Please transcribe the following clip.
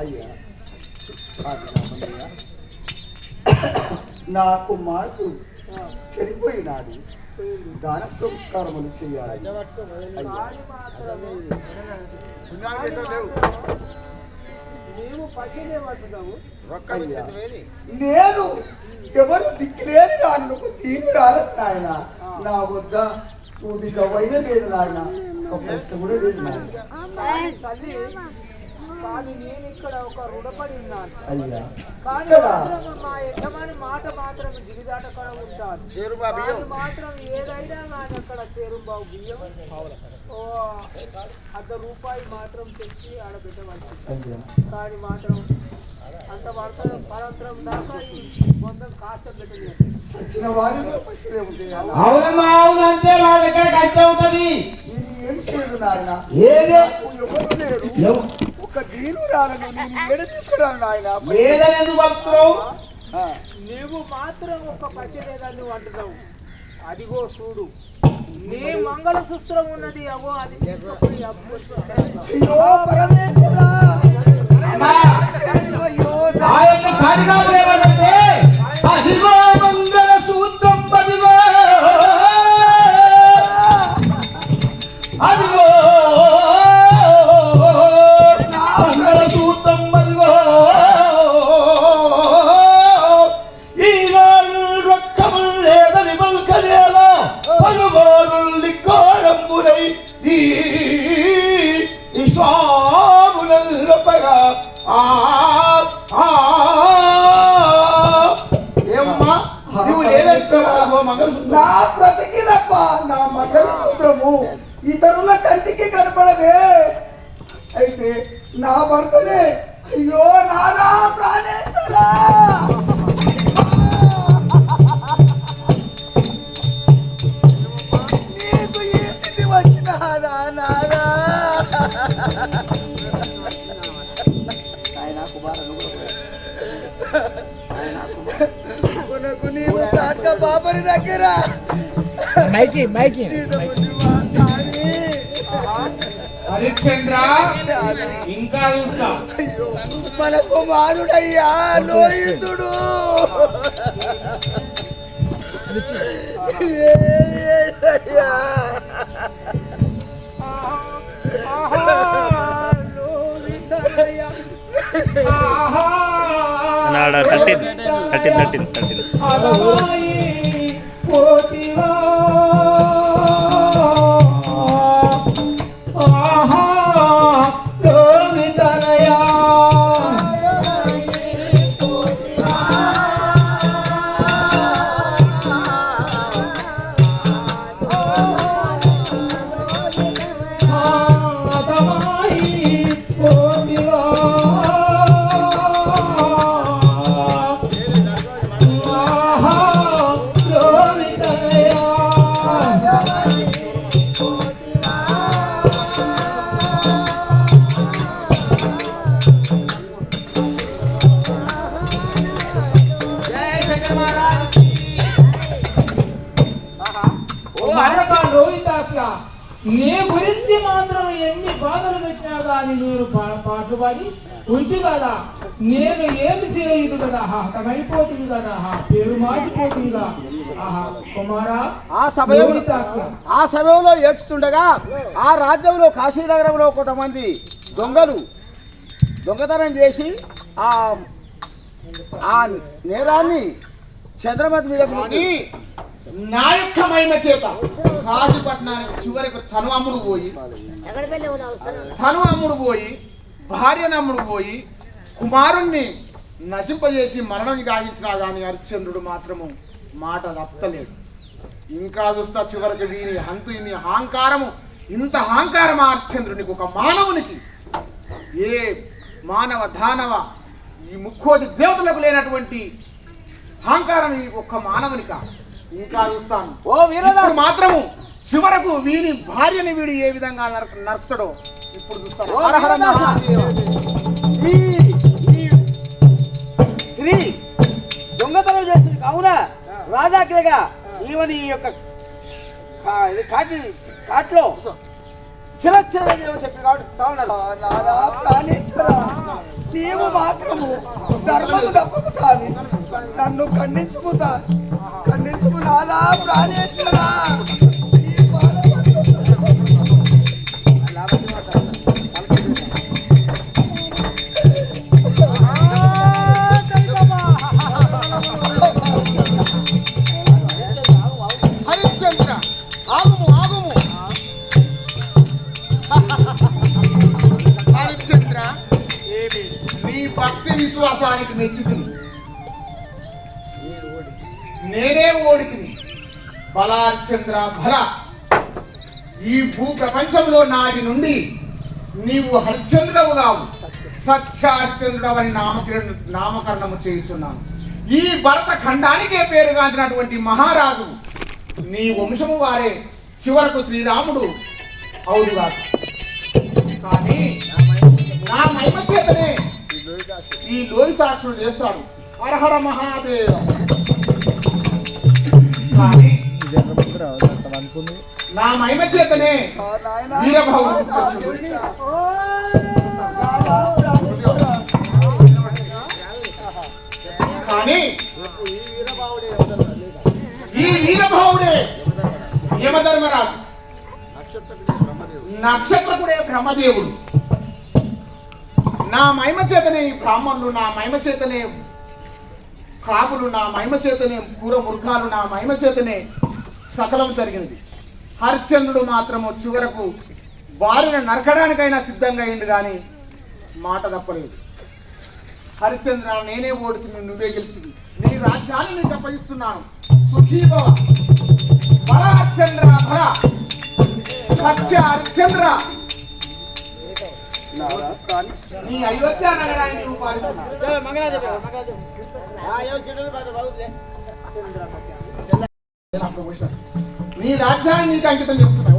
అయ్యా. నా కుమారుడు చనిపోయినాడు. దాన సంస్కారములు చేయాలి. నేను ఎవరు దిక్కులేని నాకు తీరు రాలేదు నాయన. నా వద్ద కూడికవైన లేదు నాయన. ఒక ప్రశ్న కూడా లేదు నాయన. కానీ నేను ఇక్కడ ఒక రుణపడి ఉన్నాను. అయ్యా. కానీ మా యజమాని మాట మాత్రం ఉంటాను వాళ్ళు మాత్రం ఏదైనా కానీ అక్కడ చేరుబావు బియ్యం. ఓ అర్ధ రూపాయి మాత్రం తెచ్చి కానీ మాత్రం అంత వార్త పరంతరం దాకా ఈ మొత్తం కాస్త పెట్టలేదు. అవునమ్మా మా దగ్గర ఉంటది. ఇది ఏం చేయదు నాయన? ఏదే? ఎవరు లేరు. రాను నేను ఏడ తీసుకురాను నాయన. ఏదని ఎందుకు పలుకుతున్నావు ఆ, నీవు మాత్రం ఒక పసి లేదని నువ్వు అంటున్నావు. అదిగో చూడు. నీ మంగళ సూత్రం ఉన్నది అవో అది తీసుకుపోయి మంగళ సూత్రం పదిగో. అదిగో ఈ ఏమ్మా నువ్వు నా బ్రతికినప్ప నా మంగళసూత్రము ఇతరుల కంటికి కనపడదే. అయితే నా భర్తనే కొనకు నీవు కాక బాబరి దగ్గర. మైకి మైకి. హరిశ్చంద్ర ఇంకా చూస్తా. మన కుమారుడయ్యా లోహితుడు. అయ్యా. ತರ್ಟೀನ್ ತರ್ಟೀನ್ ತರ್ಟೀನ್ ತರ್ಟೀನ್ నీ గురించి మాత్రం ఎన్ని బాధలు పెట్టినా గాని నేను పాటుపడి ఉంచు కదా. నేను ఏమి చేయదు కదా. హతమైపోతుంది కదా. పేరు కుమారా ఆ సమయంలో లోహితాక్ష ఆ సమయంలో ఏడ్చుతుండగా ఆ రాజ్యంలో కాశీనగరంలో కొంతమంది దొంగలు దొంగతనం చేసి ఆ ఆ నేరాన్ని చంద్రమతి మీద కానీ నా యొక్క మహిమ చేత కాశీపట్నానికి చివరికి తను అమ్ముడు పోయి తను అమ్ముడు పోయి భార్యను అమ్ముడు పోయి కుమారుణ్ణి నశింపజేసి మరణం గావించినా గాని హరిశ్చంద్రుడు మాత్రము మాట తప్పలేడు ఇంకా చూస్తా చివరికి వీని హంతు ఇన్ని అహంకారము ఇంత అహంకారం హరిశ్చంద్రునికి? ఒక మానవునికి? ఏ మానవ దానవ ఈ ముక్కోటి దేవతలకు లేనటువంటి అహంకారం ఈ ఒక్క మానవునిక? ఇంకా చూస్తాను. ఓ వీరదా ఇప్పుడు మాత్రము చివరకు వీని భార్యని వీడు ఏ విధంగా నరక నరుకుతాడో ఇప్పుడు చూస్తాను. దొంగతనం చేసింది. కావున రాజాగ్రగా ఈవని ఈ యొక్క కాటి కాట్లో చిరచ్ఛేదం చేయమని చెప్పి ప్రాణేశ్వర. నీవు మాత్రము ధర్మము తప్పకు సామి నన్ను భక్తి విశ్వాసానికి మెచ్చుతుంది నేనే ఓడితిని. బలార్చంద్ర బల. ఈ భూ ప్రపంచంలో నాటి నుండి నీవు హరిశ్చంద్రవు కావు సత్యార్చంద్రవు అని నామకరణ నామకరణము చేయుచున్నాను. ఈ భరత ఖండానికే పేరుగాంచినటువంటి మహారాజు నీ వంశము వారే. చివరకు శ్రీరాముడు అవుదుగాదు కానీ నా మహిమ చేతనే ఈ లోని సాక్షులు చేస్తాడు. హరహర మహాదేవ. నా మహిమ చేతనే వీరభావు కానీ ఈ వీరభావుడే యమధర్మరాజు. నక్షత్రకుడే బ్రహ్మదేవుడు. నా మహిమ చేతనే ఈ బ్రాహ్మణులు నా మహిమ చేతనే కాపులు నా మహిమ చేతనే కూర మృగాలు నా మహిమ చేతనే సకలం జరిగినది. హరిశ్చంద్రుడు మాత్రము చివరకు వారిని నరకడానికైనా సిద్ధంగా అయింది కానీ మాట తప్పలేదు. హరిశ్చంద్ర నేనే ఓడుతుంది నువ్వే గెలుస్తుంది నీ రాజ్యాన్ని నీకు అప్పగిస్తున్నాను. సుఖీభవ. బల హరిశ్చంద్ర బల. సత్య హరిశ్చంద్ర. నీ అయోధ్య నగరాన్ని నువ్వు పాలిస్తున్నావు నీ రాజ్యాన్ని నీకు అంకితం చేస్తున్నా